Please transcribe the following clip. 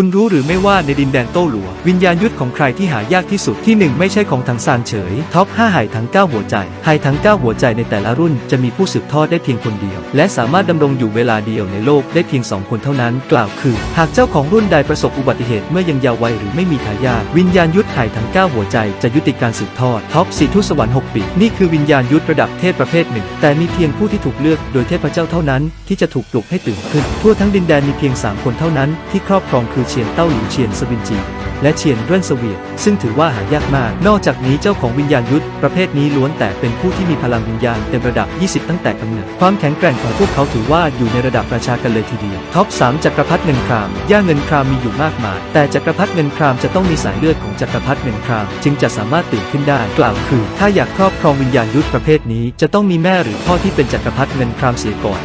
คุณรู้หรือไม่ว่าในดินแดนโต้หลัว วิญญาณยุทธของใครที่หายากที่สุดที่หนึ่งไม่ใช่ของถังซานเฉย ท็อป5ไหทั้ง9 หัวใจไหทั้ง9 หัวใจในแต่ละรุ่นจะมีผู้สืบทอดได้เพียงคนเดียว และสามารถดำรงอยู่เวลาเดียวในโลกได้เพียง 2 คนเท่านั้น กล่าวคือ หากเจ้าของรุ่นใดประสบอุบัติเหตุเมื่อยังเยาว์วัยหรือไม่มีทายาทวิญญาณยุทธไหทั้ง9 หัวใจจะยุติการสืบทอดท็อปสีทุสวรรค์6ปีนี่คือวิญญาณยุทธระดับเทพประเภทหนึ่ง แต่มีเพียงผู้ที่ถูกเลือกโดยเทพเจ้าเท่านั้น ที่จะถูกปลุกให้ตื่นขึ้น ทั่วทั้งดินแดนมีเพียง3คนเท่านั้นที่ครอบครองคือเชียนเต้าหลิวเชียนสวินจี และเชียนเรื่อนสวียนซึ่งถือว่าหายากมาก นอกจากนี้เจ้าของวิญญาณยุทธประเภทนี้ล้วนแต่เป็นผู้ที่มีพลังวิญญาณเต็มระดับ 20 ตั้งแต่กำเนิดความแข็งแกร่งของพวกเขาถือว่าอยู่ในระดับประชากันเลยทีเดียวท็อป3จักรพรรดิเงินครามย่าเงินครามมีอยู่มากมาย แต่จักรพรรดิเงินครามจะต้องมีสายเลือดของจักรพรรดิเงินคราม จึงจะสามารถตื่นขึ้นได้ กล่าวคือ ถ้าอยากครอบครองวิญญาณยุทธประเภทนี้จะต้องมีแม่หรือพ่อที่เป็นจักรพรรดิเงินครามเสียก่อน